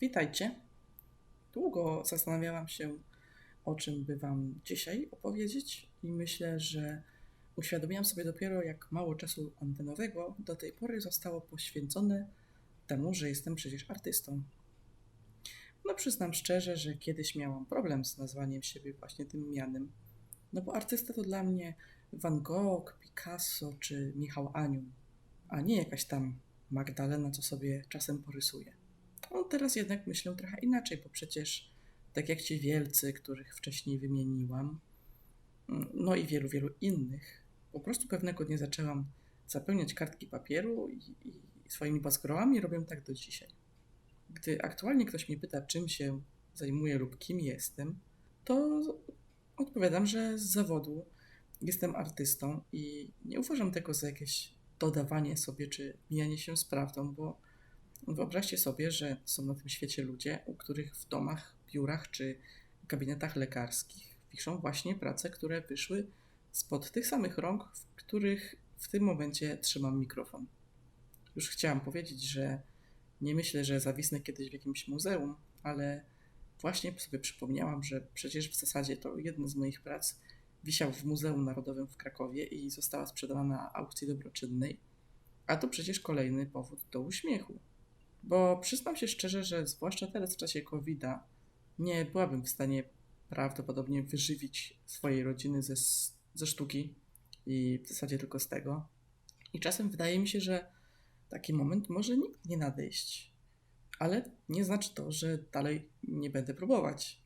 Witajcie. Długo zastanawiałam się, o czym by Wam dzisiaj opowiedzieć, i myślę, że uświadomiłam sobie dopiero, jak mało czasu antenowego do tej pory zostało poświęcone temu, że jestem przecież artystą. No, przyznam szczerze, że kiedyś miałam problem z nazwaniem siebie właśnie tym mianem. No, bo artysta to dla mnie Van Gogh, Picasso czy Michał Anium, a nie jakaś tam Magdalena, co sobie czasem porysuje. No teraz jednak myślę trochę inaczej, bo przecież tak jak ci wielcy, których wcześniej wymieniłam, no i wielu, wielu innych, po prostu pewnego dnia zaczęłam zapełniać kartki papieru i, i swoimi paskrołami robię tak do dzisiaj. Gdy aktualnie ktoś mnie pyta, czym się zajmuję lub kim jestem, to odpowiadam, że z zawodu jestem artystą i nie uważam tego za jakieś dodawanie sobie czy mijanie się z prawdą, bo Wyobraźcie sobie, że są na tym świecie ludzie, u których w domach, biurach czy gabinetach lekarskich piszą właśnie prace, które wyszły spod tych samych rąk, w których w tym momencie trzymam mikrofon. Już chciałam powiedzieć, że nie myślę, że zawisnę kiedyś w jakimś muzeum, ale właśnie sobie przypomniałam, że przecież w zasadzie to jedna z moich prac wisiał w Muzeum Narodowym w Krakowie i została sprzedana na aukcji dobroczynnej. A to przecież kolejny powód do uśmiechu. Bo przyznam się szczerze, że zwłaszcza teraz w czasie COVID-a nie byłabym w stanie prawdopodobnie wyżywić swojej rodziny ze, ze sztuki i w zasadzie tylko z tego. I czasem wydaje mi się, że taki moment może nigdy nie nadejść. Ale nie znaczy to, że dalej nie będę próbować.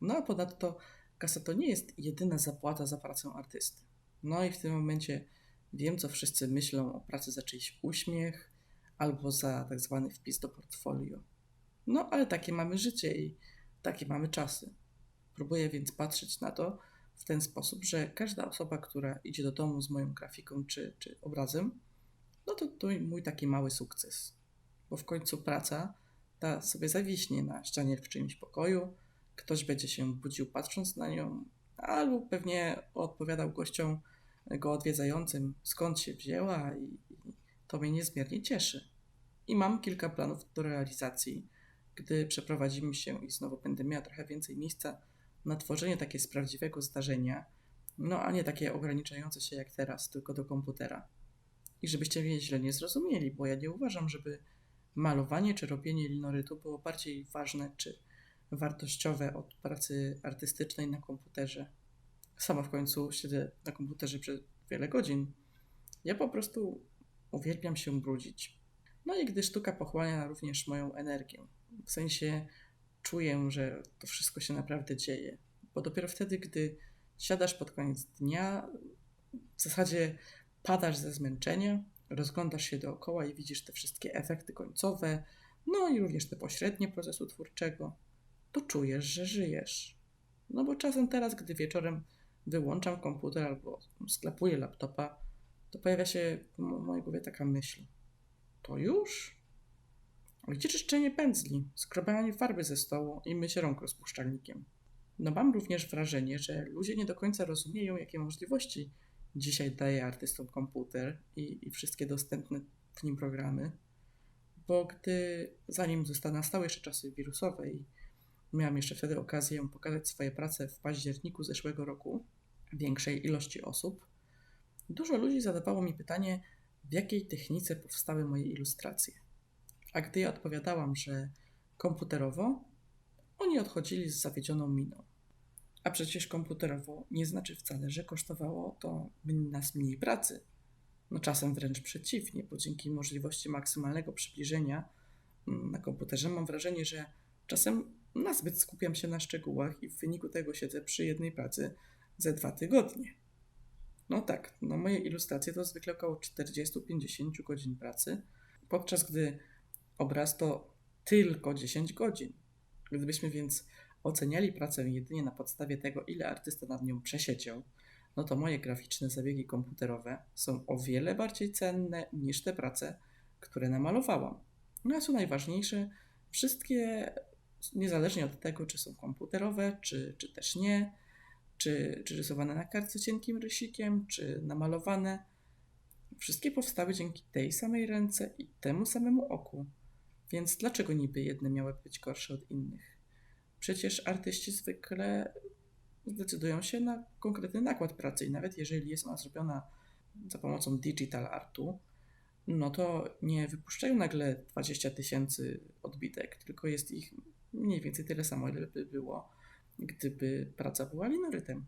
No a ponadto kasa to nie jest jedyna zapłata za pracę artysty. No i w tym momencie wiem, co wszyscy myślą o pracy za czyjś uśmiech, albo za tak zwany wpis do portfolio. No, ale takie mamy życie i takie mamy czasy. Próbuję więc patrzeć na to w ten sposób, że każda osoba, która idzie do domu z moją grafiką czy, czy obrazem, no to to mój taki mały sukces. Bo w końcu praca ta sobie zawiśnie na ścianie w czyimś pokoju, ktoś będzie się budził patrząc na nią, albo pewnie odpowiadał gościom go odwiedzającym, skąd się wzięła i, to mnie niezmiernie cieszy. I mam kilka planów do realizacji, gdy przeprowadzimy się i znowu będę miała trochę więcej miejsca na tworzenie takiego prawdziwego zdarzenia, no a nie takie ograniczające się jak teraz, tylko do komputera. I żebyście mnie źle nie zrozumieli, bo ja nie uważam, żeby malowanie czy robienie linorytu było bardziej ważne czy wartościowe od pracy artystycznej na komputerze. Sama w końcu siedzę na komputerze przez wiele godzin. Ja po prostu uwielbiam się brudzić. No i gdy sztuka pochłania również moją energię. W sensie czuję, że to wszystko się naprawdę dzieje. Bo dopiero wtedy, gdy siadasz pod koniec dnia, w zasadzie padasz ze zmęczenia, rozglądasz się dookoła i widzisz te wszystkie efekty końcowe, no i również te pośrednie procesu twórczego, to czujesz, że żyjesz. No bo czasem teraz, gdy wieczorem wyłączam komputer albo sklepuję laptopa, to pojawia się w mojej głowie taka myśl. To już? Gdzie czyszczenie pędzli, skrobanie farby ze stołu i mycie rąk rozpuszczalnikiem? No mam również wrażenie, że ludzie nie do końca rozumieją, jakie możliwości dzisiaj daje artystom komputer i, i wszystkie dostępne w nim programy, bo gdy zanim nastały jeszcze czasy wirusowe i miałam jeszcze wtedy okazję pokazać swoje prace w październiku zeszłego roku większej ilości osób, Dużo ludzi zadawało mi pytanie, w jakiej technice powstały moje ilustracje. A gdy ja odpowiadałam, że komputerowo, oni odchodzili z zawiedzioną miną. A przecież komputerowo nie znaczy wcale, że kosztowało to nas mniej pracy. No czasem wręcz przeciwnie, bo dzięki możliwości maksymalnego przybliżenia mm, na komputerze mam wrażenie, że czasem nazbyt skupiam się na szczegółach i w wyniku tego siedzę przy jednej pracy ze dwa tygodnie. No tak, no moje ilustracje to zwykle około 40-50 godzin pracy, podczas gdy obraz to tylko 10 godzin. Gdybyśmy więc oceniali pracę jedynie na podstawie tego, ile artysta nad nią przesiedział, no to moje graficzne zabiegi komputerowe są o wiele bardziej cenne niż te prace, które namalowałam. No a co najważniejsze, wszystkie, niezależnie od tego, czy są komputerowe, czy, czy też nie, czy, czy rysowane na kartce cienkim rysikiem, czy namalowane. Wszystkie powstały dzięki tej samej ręce i temu samemu oku. Więc dlaczego niby jedne miały być gorsze od innych? Przecież artyści zwykle zdecydują się na konkretny nakład pracy i nawet jeżeli jest ona zrobiona za pomocą digital artu, no to nie wypuszczają nagle 20 tysięcy odbitek, tylko jest ich mniej więcej tyle samo, ile by było, gdyby praca była linorytem.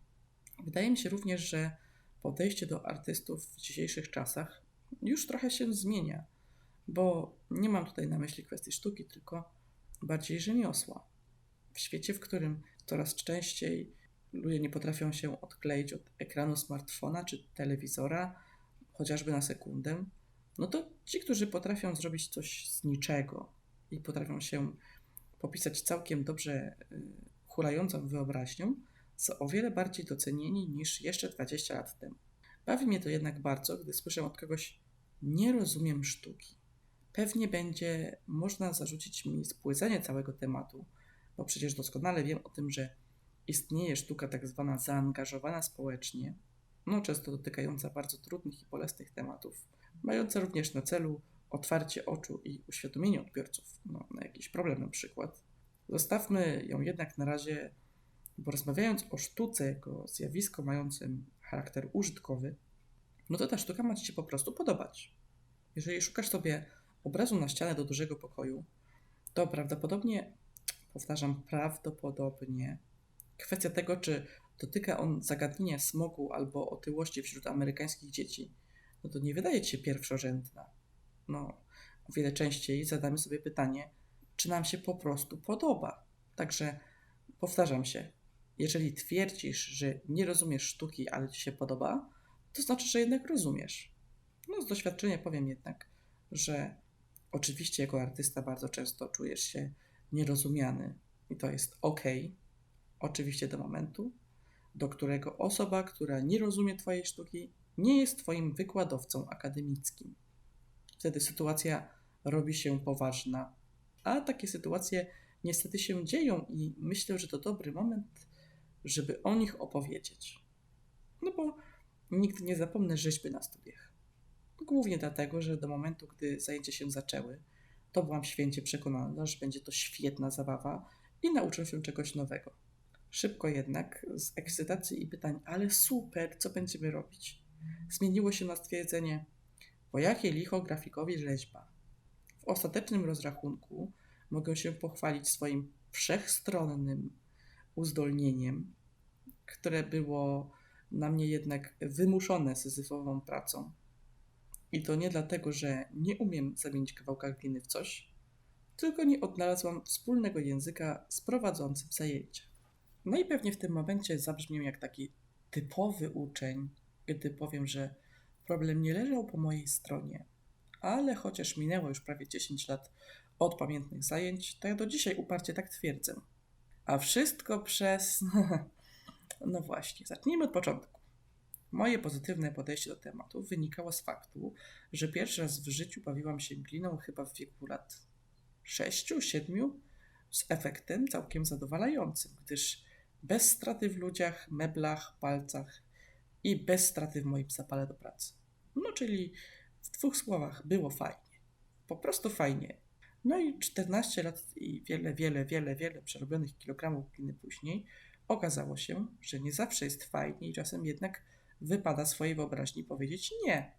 Wydaje mi się również, że podejście do artystów w dzisiejszych czasach już trochę się zmienia, bo nie mam tutaj na myśli kwestii sztuki, tylko bardziej rzemiosła. W świecie, w którym coraz częściej ludzie nie potrafią się odkleić od ekranu smartfona czy telewizora, chociażby na sekundę, no to ci, którzy potrafią zrobić coś z niczego i potrafią się popisać całkiem dobrze y, hulającą wyobraźnią, są o wiele bardziej docenieni niż jeszcze 20 lat temu. Bawi mnie to jednak bardzo, gdy słyszę od kogoś nie rozumiem sztuki. Pewnie będzie można zarzucić mi spłycenie całego tematu, bo przecież doskonale wiem o tym, że istnieje sztuka tak zwana zaangażowana społecznie, no często dotykająca bardzo trudnych i bolesnych tematów, mająca również na celu otwarcie oczu i uświadomienie odbiorców no, na jakiś problem na przykład. Zostawmy ją jednak na razie, bo rozmawiając o sztuce jako zjawisku mającym charakter użytkowy, no to ta sztuka ma Ci się po prostu podobać. Jeżeli szukasz sobie obrazu na ścianę do dużego pokoju, to prawdopodobnie, powtarzam, prawdopodobnie kwestia tego, czy dotyka on zagadnienia smogu albo otyłości wśród amerykańskich dzieci, no to nie wydaje ci się pierwszorzędna. No, o wiele częściej zadamy sobie pytanie, czy nam się po prostu podoba. Także powtarzam się, jeżeli twierdzisz, że nie rozumiesz sztuki, ale ci się podoba, to znaczy, że jednak rozumiesz. No, z doświadczenia powiem jednak, że oczywiście jako artysta bardzo często czujesz się nierozumiany i to jest ok, oczywiście do momentu, do którego osoba, która nie rozumie Twojej sztuki, nie jest Twoim wykładowcą akademickim. Wtedy sytuacja robi się poważna, a takie sytuacje niestety się dzieją i myślę, że to dobry moment, żeby o nich opowiedzieć. No bo nigdy nie zapomnę rzeźby na studiach. Głównie dlatego, że do momentu, gdy zajęcia się zaczęły, to byłam święcie przekonana, że będzie to świetna zabawa i nauczę się czegoś nowego. Szybko jednak, z ekscytacji i pytań, ale super, co będziemy robić? Zmieniło się na stwierdzenie, bo jakie licho grafikowi rzeźba? Ostatecznym rozrachunku mogę się pochwalić swoim wszechstronnym uzdolnieniem, które było na mnie jednak wymuszone syzyfową pracą. I to nie dlatego, że nie umiem zamienić kawałka gliny w coś, tylko nie odnalazłam wspólnego języka z prowadzącym zajęcia. No i pewnie w tym momencie zabrzmię jak taki typowy uczeń, gdy powiem, że problem nie leżał po mojej stronie, ale chociaż minęło już prawie 10 lat od pamiętnych zajęć, to ja do dzisiaj uparcie tak twierdzę. A wszystko przez. No właśnie, zacznijmy od początku. Moje pozytywne podejście do tematu wynikało z faktu, że pierwszy raz w życiu bawiłam się gliną chyba w wieku lat 6-7 z efektem całkiem zadowalającym, gdyż bez straty w ludziach, meblach, palcach i bez straty w moim zapale do pracy. No, czyli w dwóch słowach, było fajnie. Po prostu fajnie. No i 14 lat i wiele, wiele, wiele, wiele przerobionych kilogramów gliny później okazało się, że nie zawsze jest fajnie i czasem jednak wypada swojej wyobraźni powiedzieć nie.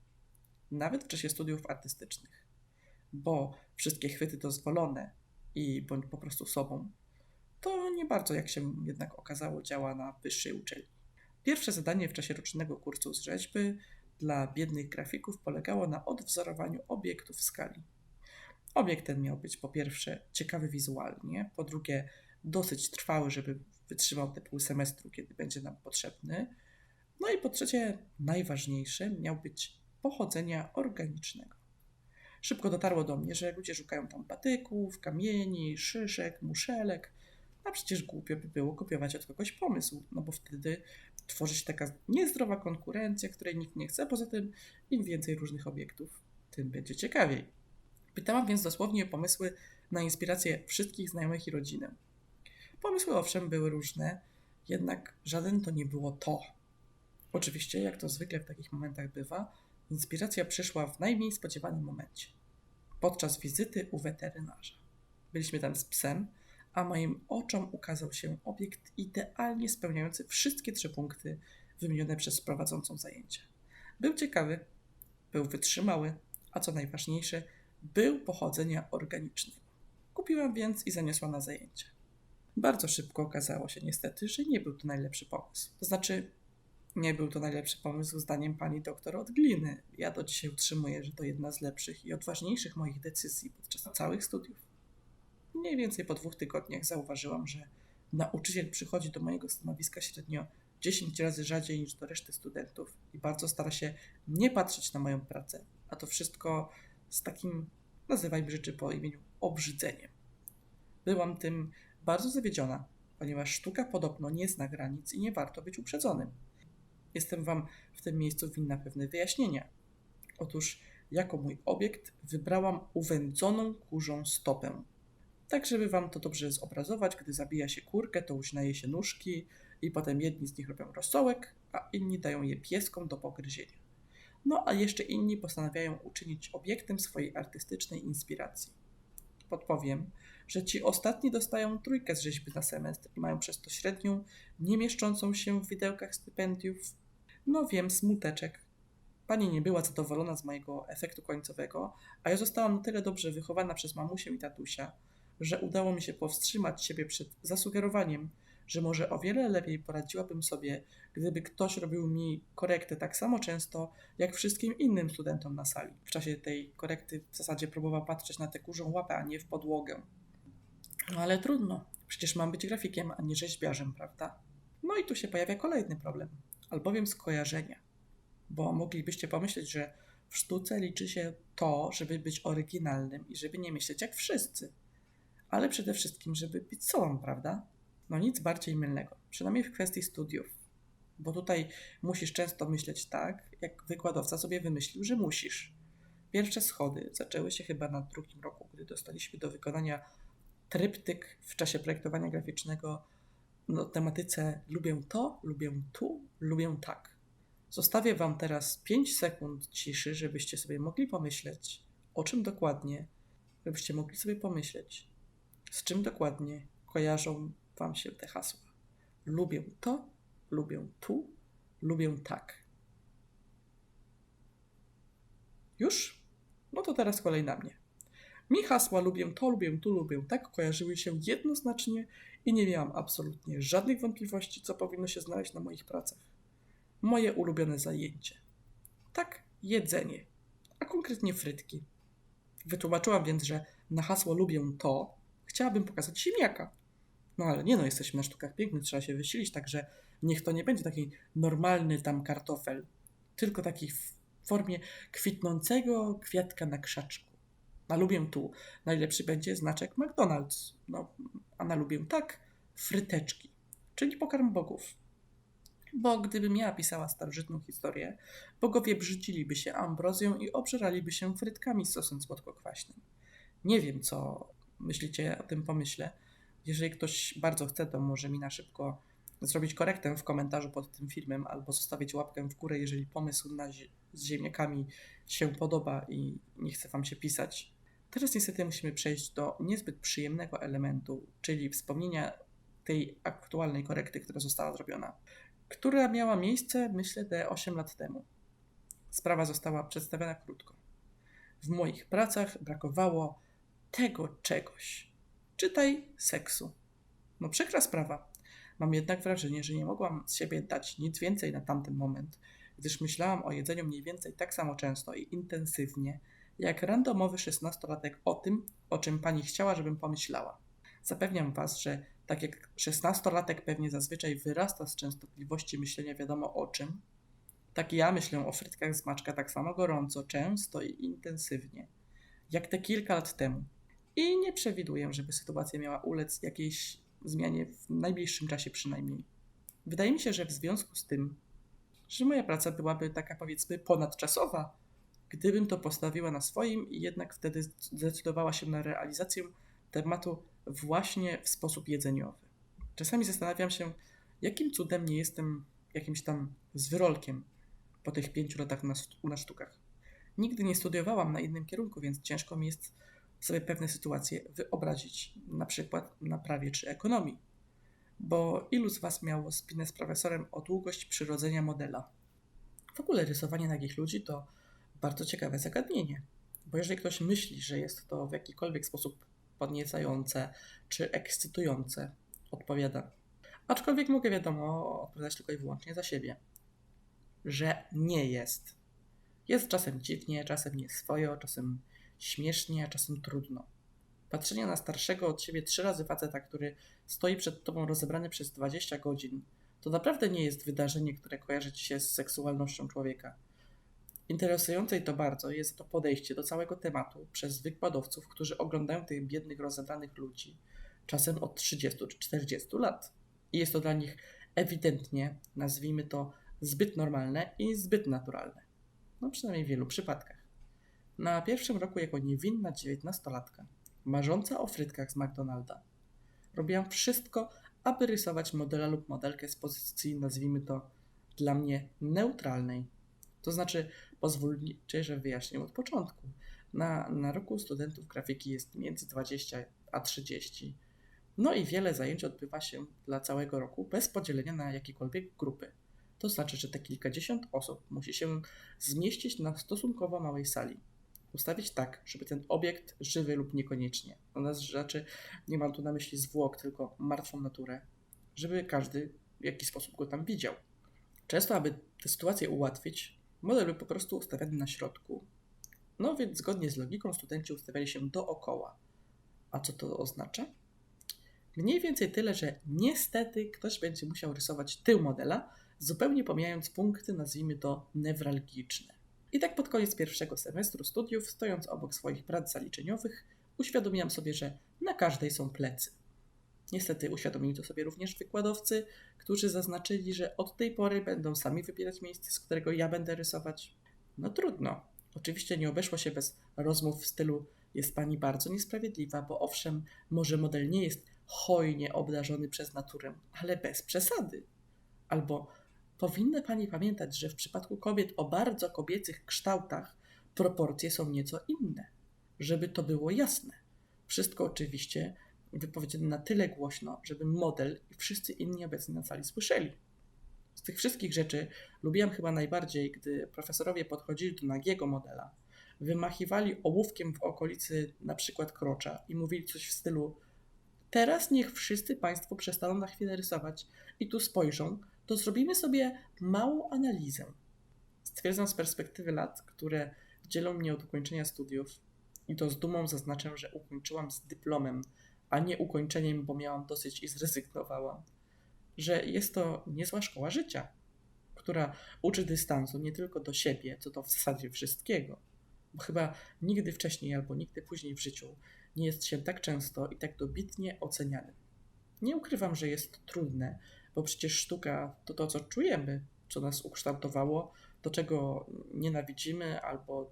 Nawet w czasie studiów artystycznych. Bo wszystkie chwyty dozwolone i bądź po prostu sobą to nie bardzo, jak się jednak okazało, działa na wyższej uczelni. Pierwsze zadanie w czasie rocznego kursu z rzeźby dla biednych grafików polegało na odwzorowaniu obiektów w skali. Obiekt ten miał być po pierwsze ciekawy wizualnie, po drugie dosyć trwały, żeby wytrzymał te pół semestru, kiedy będzie nam potrzebny. No i po trzecie, najważniejsze, miał być pochodzenia organicznego. Szybko dotarło do mnie, że ludzie szukają tam patyków, kamieni, szyszek, muszelek, a przecież głupio by było kopiować od kogoś pomysł, no bo wtedy tworzy się taka niezdrowa konkurencja, której nikt nie chce. Poza tym, im więcej różnych obiektów, tym będzie ciekawiej. Pytałam więc dosłownie o pomysły na inspirację wszystkich znajomych i rodziny. Pomysły owszem były różne, jednak żaden to nie było to. Oczywiście, jak to zwykle w takich momentach bywa, inspiracja przyszła w najmniej spodziewanym momencie. podczas wizyty u weterynarza. Byliśmy tam z psem, a moim oczom ukazał się obiekt idealnie spełniający wszystkie trzy punkty wymienione przez prowadzącą zajęcie. Był ciekawy, był wytrzymały, a co najważniejsze, był pochodzenia organicznego. Kupiłam więc i zaniosłam na zajęcie. Bardzo szybko okazało się niestety, że nie był to najlepszy pomysł. To znaczy, nie był to najlepszy pomysł zdaniem pani doktor od gliny. Ja do dzisiaj utrzymuję, że to jedna z lepszych i odważniejszych moich decyzji podczas całych studiów. Mniej więcej po dwóch tygodniach zauważyłam, że nauczyciel przychodzi do mojego stanowiska średnio 10 razy rzadziej niż do reszty studentów i bardzo stara się nie patrzeć na moją pracę, a to wszystko z takim, nazywajmy rzeczy po imieniu, obrzydzeniem. Byłam tym bardzo zawiedziona, ponieważ sztuka podobno nie zna granic i nie warto być uprzedzonym. Jestem Wam w tym miejscu winna pewne wyjaśnienia. Otóż, jako mój obiekt, wybrałam uwędzoną kurzą stopę. Tak, żeby Wam to dobrze zobrazować, gdy zabija się kurkę, to uznaje się nóżki i potem jedni z nich robią rosołek, a inni dają je pieskom do pogryzienia. No a jeszcze inni postanawiają uczynić obiektem swojej artystycznej inspiracji. Podpowiem, że ci ostatni dostają trójkę z rzeźby na semestr i mają przez to średnią, nie mieszczącą się w widełkach stypendiów. No wiem, smuteczek. Pani nie była zadowolona z mojego efektu końcowego, a ja zostałam tyle dobrze wychowana przez mamusię i tatusia, że udało mi się powstrzymać siebie przed zasugerowaniem, że może o wiele lepiej poradziłabym sobie, gdyby ktoś robił mi korektę tak samo często, jak wszystkim innym studentom na sali. W czasie tej korekty w zasadzie próbował patrzeć na tę kurzą łapę, a nie w podłogę. No ale trudno, przecież mam być grafikiem, a nie rzeźbiarzem, prawda? No i tu się pojawia kolejny problem, albowiem skojarzenia. Bo moglibyście pomyśleć, że w sztuce liczy się to, żeby być oryginalnym i żeby nie myśleć jak wszyscy. Ale przede wszystkim, żeby być sobą, prawda? No nic bardziej mylnego, przynajmniej w kwestii studiów. Bo tutaj musisz często myśleć tak, jak wykładowca sobie wymyślił, że musisz. Pierwsze schody zaczęły się chyba na drugim roku, gdy dostaliśmy do wykonania tryptyk w czasie projektowania graficznego no, tematyce lubię to, lubię tu, lubię tak. Zostawię Wam teraz 5 sekund ciszy, żebyście sobie mogli pomyśleć, o czym dokładnie, żebyście mogli sobie pomyśleć, z czym dokładnie kojarzą Wam się te hasła. Lubię to, lubię tu, lubię tak. Już? No to teraz kolej na mnie. Mi hasła lubię to, lubię tu, lubię tak kojarzyły się jednoznacznie i nie miałam absolutnie żadnych wątpliwości, co powinno się znaleźć na moich pracach. Moje ulubione zajęcie. Tak, jedzenie, a konkretnie frytki. Wytłumaczyłam więc, że na hasło lubię to chciałabym pokazać ziemniaka. No ale nie no, jesteśmy na sztukach pięknych, trzeba się wysilić, także niech to nie będzie taki normalny tam kartofel, tylko taki w formie kwitnącego kwiatka na krzaczku. Na lubię tu najlepszy będzie znaczek McDonald's. No, a na lubię tak fryteczki, czyli pokarm bogów. Bo gdybym ja pisała starożytną historię, bogowie brzydziliby się ambrozją i obżeraliby się frytkami z sosem słodko-kwaśnym. Nie wiem, co myślicie o tym pomyśle. Jeżeli ktoś bardzo chce, to może mi na szybko zrobić korektę w komentarzu pod tym filmem albo zostawić łapkę w górę, jeżeli pomysł na z ziemniakami się podoba i nie chce Wam się pisać. Teraz niestety musimy przejść do niezbyt przyjemnego elementu, czyli wspomnienia tej aktualnej korekty, która została zrobiona, która miała miejsce, myślę, te 8 lat temu. Sprawa została przedstawiona krótko. W moich pracach brakowało tego czegoś. Czytaj seksu. No przykra sprawa. Mam jednak wrażenie, że nie mogłam z siebie dać nic więcej na tamten moment, gdyż myślałam o jedzeniu mniej więcej tak samo często i intensywnie, jak randomowy szesnastolatek o tym, o czym pani chciała, żebym pomyślała. Zapewniam was, że tak jak szesnastolatek pewnie zazwyczaj wyrasta z częstotliwości myślenia wiadomo o czym, tak ja myślę o frytkach z maczka tak samo gorąco, często i intensywnie, jak te kilka lat temu. I nie przewiduję, żeby sytuacja miała ulec jakiejś zmianie w najbliższym czasie przynajmniej. Wydaje mi się, że w związku z tym, że moja praca byłaby taka powiedzmy ponadczasowa, gdybym to postawiła na swoim i jednak wtedy zdecydowała się na realizację tematu właśnie w sposób jedzeniowy. Czasami zastanawiam się, jakim cudem nie jestem jakimś tam zwyrolkiem po tych pięciu latach na, na sztukach. Nigdy nie studiowałam na innym kierunku, więc ciężko mi jest sobie pewne sytuacje wyobrazić, na przykład na prawie czy ekonomii. Bo ilu z Was miało spinę z profesorem o długość przyrodzenia modela? W ogóle rysowanie nagich ludzi to bardzo ciekawe zagadnienie, bo jeżeli ktoś myśli, że jest to w jakikolwiek sposób podniecające czy ekscytujące, odpowiada. Aczkolwiek mogę, wiadomo, odpowiadać tylko i wyłącznie za siebie, że nie jest. Jest czasem dziwnie, czasem nieswojo, czasem śmiesznie, a czasem trudno. Patrzenie na starszego od siebie trzy razy faceta, który stoi przed tobą rozebrany przez 20 godzin, to naprawdę nie jest wydarzenie, które kojarzy ci się z seksualnością człowieka. Interesujące i to bardzo jest to podejście do całego tematu przez wykładowców, którzy oglądają tych biednych, rozebranych ludzi, czasem od 30 czy 40 lat. I jest to dla nich ewidentnie, nazwijmy to, zbyt normalne i zbyt naturalne. No przynajmniej w wielu przypadkach. Na pierwszym roku jako niewinna dziewiętnastolatka, marząca o frytkach z McDonalda, robiłam wszystko, aby rysować modela lub modelkę z pozycji, nazwijmy to, dla mnie neutralnej. To znaczy, pozwólcie, że wyjaśnię od początku. Na, na roku studentów grafiki jest między 20 a 30. No i wiele zajęć odbywa się dla całego roku bez podzielenia na jakiekolwiek grupy. To znaczy, że te kilkadziesiąt osób musi się zmieścić na stosunkowo małej sali ustawić tak, żeby ten obiekt żywy lub niekoniecznie, to nas znaczy, nie mam tu na myśli zwłok, tylko martwą naturę, żeby każdy w jakiś sposób go tam widział. Często, aby tę sytuację ułatwić, model był po prostu ustawiany na środku. No więc zgodnie z logiką studenci ustawiali się dookoła. A co to oznacza? Mniej więcej tyle, że niestety ktoś będzie musiał rysować tył modela, zupełnie pomijając punkty, nazwijmy to newralgiczne. I tak pod koniec pierwszego semestru studiów, stojąc obok swoich prac zaliczeniowych, uświadomiłam sobie, że na każdej są plecy. Niestety uświadomili to sobie również wykładowcy, którzy zaznaczyli, że od tej pory będą sami wybierać miejsce, z którego ja będę rysować. No trudno. Oczywiście nie obeszło się bez rozmów w stylu jest pani bardzo niesprawiedliwa, bo owszem, może model nie jest hojnie obdarzony przez naturę, ale bez przesady. Albo Powinna Pani pamiętać, że w przypadku kobiet o bardzo kobiecych kształtach proporcje są nieco inne, żeby to było jasne. Wszystko oczywiście wypowiedziane na tyle głośno, żeby model i wszyscy inni obecni na sali słyszeli. Z tych wszystkich rzeczy lubiłam chyba najbardziej, gdy profesorowie podchodzili do nagiego modela, wymachiwali ołówkiem w okolicy na przykład krocza i mówili coś w stylu Teraz niech wszyscy Państwo przestaną na chwilę rysować i tu spojrzą, to zrobimy sobie małą analizę. Stwierdzam z perspektywy lat, które dzielą mnie od ukończenia studiów i to z dumą zaznaczę, że ukończyłam z dyplomem, a nie ukończeniem, bo miałam dosyć i zrezygnowałam, że jest to niezła szkoła życia, która uczy dystansu nie tylko do siebie, co to w zasadzie wszystkiego, bo chyba nigdy wcześniej albo nigdy później w życiu nie jest się tak często i tak dobitnie ocenianym. Nie ukrywam, że jest trudne, bo przecież sztuka to to, co czujemy, co nas ukształtowało, do czego nienawidzimy albo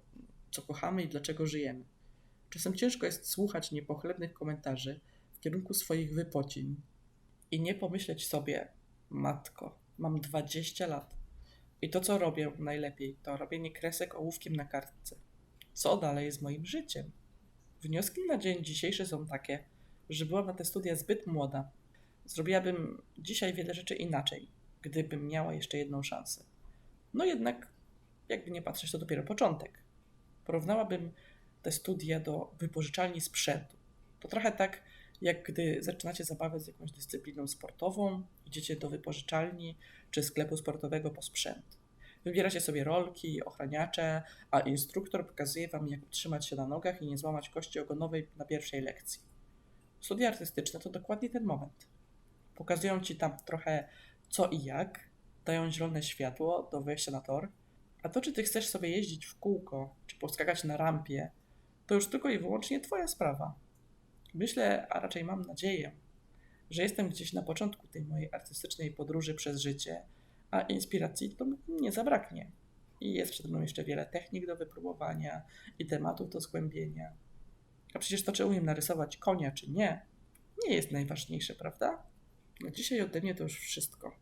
co kochamy i dlaczego żyjemy. Czasem ciężko jest słuchać niepochlebnych komentarzy w kierunku swoich wypocin i nie pomyśleć sobie, matko, mam 20 lat i to, co robię najlepiej, to robienie kresek ołówkiem na kartce. Co dalej z moim życiem? Wnioski na dzień dzisiejszy są takie, że byłam na te studia zbyt młoda, Zrobiłabym dzisiaj wiele rzeczy inaczej, gdybym miała jeszcze jedną szansę. No jednak, jakby nie patrzeć, to dopiero początek. Porównałabym te studia do wypożyczalni sprzętu. To trochę tak, jak gdy zaczynacie zabawę z jakąś dyscypliną sportową, idziecie do wypożyczalni czy sklepu sportowego po sprzęt. Wybieracie sobie rolki, ochraniacze, a instruktor pokazuje wam, jak utrzymać się na nogach i nie złamać kości ogonowej na pierwszej lekcji. Studia artystyczne to dokładnie ten moment. Pokazują ci tam trochę co i jak, dają zielone światło do wejścia na tor. A to, czy ty chcesz sobie jeździć w kółko, czy poskakać na rampie, to już tylko i wyłącznie twoja sprawa. Myślę, a raczej mam nadzieję, że jestem gdzieś na początku tej mojej artystycznej podróży przez życie, a inspiracji to nie zabraknie. I jest przede mną jeszcze wiele technik do wypróbowania i tematów do zgłębienia. A przecież to, czy umiem narysować konia, czy nie, nie jest najważniejsze, prawda? Na dzisiaj ode mnie to już wszystko.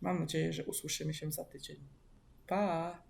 Mam nadzieję, że usłyszymy się za tydzień. Pa!